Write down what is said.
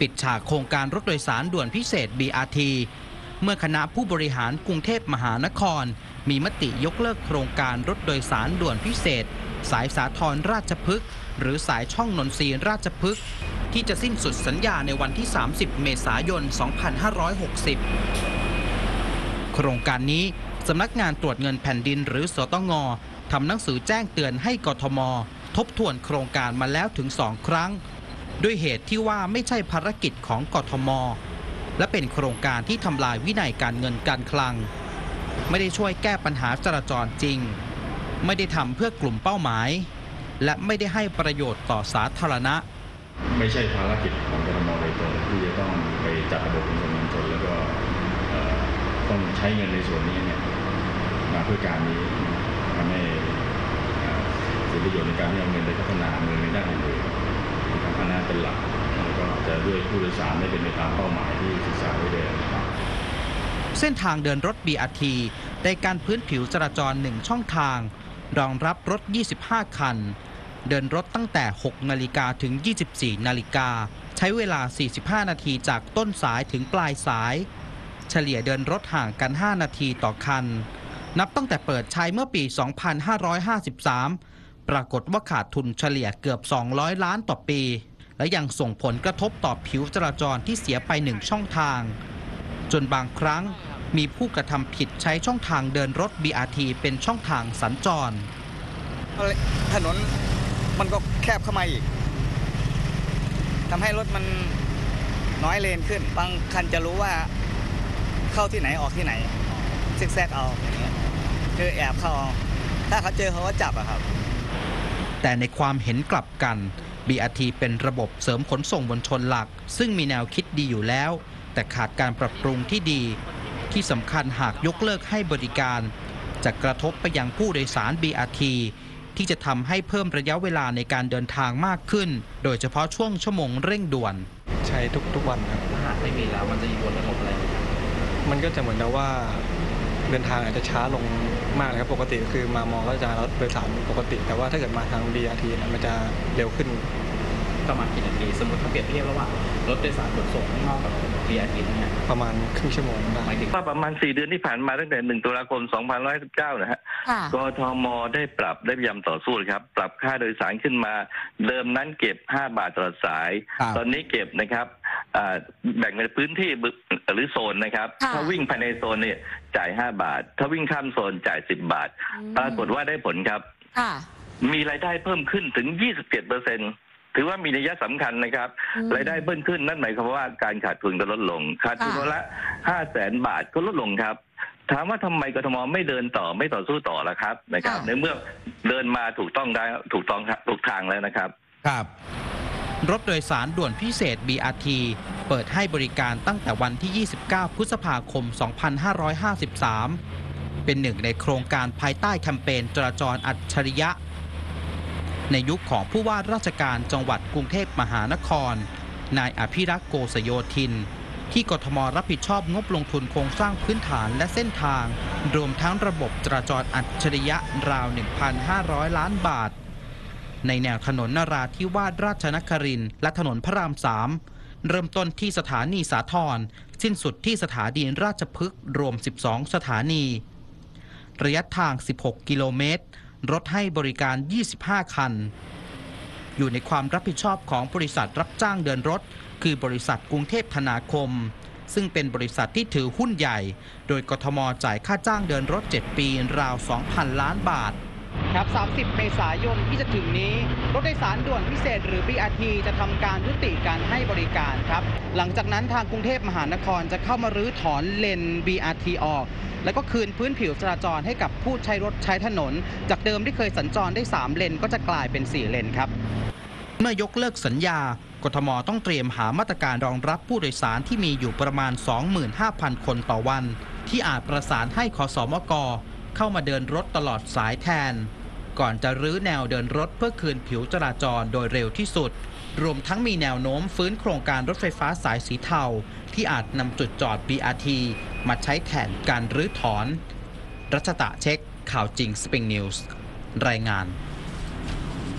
ปิดฉากโครงการรถโดยสารด่วนพิเศษ BRT เมื่อคณะผู้บริหารกรุงเทพมหานคร มีมติยกเลิกโครงการรถโดยสารด่วนพิเศษ สายสาทรราชพฤกษ์หรือสายช่องนนทรีราชพฤกษ์ที่จะสิ้นสุดสัญญาในวันที่ 30 เมษายน 2560 โครงการนี้สำนักงานตรวจเงินแผ่นดินหรือสตงทำหนังสือแจ้งเตือนให้กทม ทบทวนโครงการมาแล้วถึงสองครั้ง ด้วยเหตุที่ว่าไม่ใช่ภารกิจของกทม และเป็นโครงการที่ทำลายวินัยการเงินการคลัง ไม่ได้ช่วยแก้ปัญหาจราจรจริง ไม่ได้ทำเพื่อกลุ่มเป้าหมาย และไม่ได้ให้ประโยชน์ต่อสาธารณะ ไม่ใช่ภารกิจของกรทมโดยตรงที่จะต้องไปจัดระบบขนส่งมวลชนแล้วก็ต้องใช้เงินในส่วนนี้เนี่ยมาเพื่อการนี้ทำให้เอ่อเสียประโยชน์ในการที่เอาเงินไปพัฒนาเมืองในด้านอื่น ๆนะครับอันนั้นเป็นหลักแล้วก็จะด้วยผู้โดยสารไม่เป็นไปตามเป้าหมายที่ศึกษาไว้เดิมนะครับเส้นทางเดินรถ BRT ได้การพื้นผิวจราจร 1 ช่องทาง รองรับรถ 25 คัน เดินรถตั้งแต่ 6 นาฬิกาถึง 24 นาฬิกา ใช้เวลา 45 นาทีจากต้นสายถึงปลายสาย เฉลี่ยเดินรถห่างกัน 5 นาทีต่อคัน นับตั้งแต่เปิดใช้เมื่อปี 2553 ปรากฏว่าขาดทุนเฉลี่ยเกือบ 200 ล้านต่อปี และยังส่งผลกระทบต่อผิวจราจรที่เสียไปหนึ่งช่องทาง จนบางครั้งมีผู้กระทำผิดใช้ช่องทางเดินรถ BRT เป็นช่องทางสัญจร ถนนมันก็แคบเข้ามาอีกทำให้รถมันน้อยเลนขึ้น บางคันจะรู้ว่าเข้าที่ไหนออกที่ไหนซิกแซกเอาอย่างเงี้ยคือแอบเข้าเอาถ้าเขาเจอเขาก็จับอะครับ แต่ในความเห็นกลับกัน BRT เป็นระบบเสริมขนส่งมวลชนหลัก ซึ่งมีแนวคิดดีอยู่แล้ว แต่ขาดการปรับปรุงที่ดี ที่สำคัญหากยกเลิกให้บริการ จะกระทบไปยังผู้โดยสาร BRT ที่จะทำให้เพิ่มระยะเวลาในการเดินทางมากขึ้น โดยเฉพาะช่วงชั่วโมงเร่งด่วน ใช้ทุกทุกวันครับ ถ้าหากไม่มีแล้วมันจะมีผลกระทบอะไรไหมครับมันก็จะเหมือนกับว่า เดินทางอาจจะช้าลงมากเลยครับปกติก็คือมามอก็จะรถโดยสารปกติ แต่ว่าถ้าเกิดมาทาง BRT เนี่ยมันจะเร็วขึ้นประมาณกี่นาทีสมมติถ้าเปรียบเทียบระหว่างรถโดยสารขนส่งข้างนอกกับ BRT เนี่ยประมาณครึ่งชั่วโมงได้หมายถึงว่าประมาณ 4 เดือนที่ผ่านมาตั้งแต่ 1 ตุลาคม 2519 นะฮะค่ะกทมได้ปรับได้พยายามต่อสู้ครับ ปรับค่าโดยสารขึ้นมา เดิมนั้นเก็บ 5 บาทต่อสายครับตอนนี้เก็บนะครับ อ่าแบ่งเป็นพื้นที่หรือโซนนะครับ ค่ะ ถ้าวิ่งภายในโซนเนี่ยจ่าย 5 บาท ถ้าวิ่งข้ามโซนจ่าย 10 บาท ปรากฏว่าได้ผลครับ ค่ะ มีรายได้เพิ่มขึ้นถึง 27เปอร์เซ็นถือว่ามีนัยสำคัญนะครับ อืมรายได้เพิ่มขึ้นนั่นหมายความว่าการขาดทุนก็ลดลง ขาดทุนค่ะ วันละ5แสนบาทก็ลดลงครับ ถามว่าทำไมกทมไม่เดินต่อไม่ต่อสู้ต่อล่ะครับนะครับ ในเมื่อเดินมาถูกต้องได้ถูกต้องครับถูกทางแล้วนะครับ ครับ รถโดยสารด่วนพิเศษ BRT เปิดให้บริการตั้งแต่วันที่ 29 พฤษภาคม 2553 เป็นหนึ่งในโครงการภายใต้แคมเปญจราจรอัจฉริยะ ในยุคของผู้ว่าราชการจังหวัดกรุงเทพมหานคร นายอภิรักษ์โกษโยธิน ที่กทมรับผิดชอบงบลงทุนโครงสร้างพื้นฐานและเส้นทาง รวมทั้งระบบจราจรอัจฉริยะราว 1,500 ล้านบาท ในแนวถนนนราธิวาสราชนครินและถนนพระรามสามเริ่มต้นที่สถานีสาทรสิ้นสุดที่สถานีราชพฤกษ์รวม 12 สถานี ระยะทาง 16 กิโลเมตร รถให้บริการ 25 คัน อยู่ในความรับผิดชอบของบริษัทรับจ้างเดินรถ คือบริษัทกรุงเทพธนาคม ซึ่งเป็นบริษัทที่ถือหุ้นใหญ่ โดยกทมจ่ายค่าจ้างเดินรถ 7 ปีราว 2,000 ล้านบาท ครับ 30 เมษายนที่จะถึงนี้ รถโดยสารด่วนพิเศษหรือ BRT จะทำการยุติการให้บริการครับ หลังจากนั้นทางกรุงเทพมหานครจะเข้ามารื้อถอนเลน BRT ออก แล้วก็คืนพื้นผิวจราจรให้กับผู้ใช้รถใช้ถนน จากเดิมที่เคยสัญจรได้ 3 เลนก็จะกลายเป็น 4 เลนครับ เมื่อยกเลิกสัญญากทมต้องเตรียมหามาตรการรองรับผู้โดยสารที่มีอยู่ประมาณ 25,000 คนต่อวัน ที่อาจประสานให้ขอสอมกเข้ามาเดินรถตลอดสายแทน ก่อนจะรื้อแนวเดินรถเพื่อคืนผิวจราจรโดยเร็วที่สุด รวมทั้งมีแนวโน้มฟื้นโครงการรถไฟฟ้าสายสีเทา ที่อาจนำจุดจอด BRT มาใช้แทนการรื้อถอน รัชตะเช็ค ข่าวจริงสปริงนิวส์รายงาน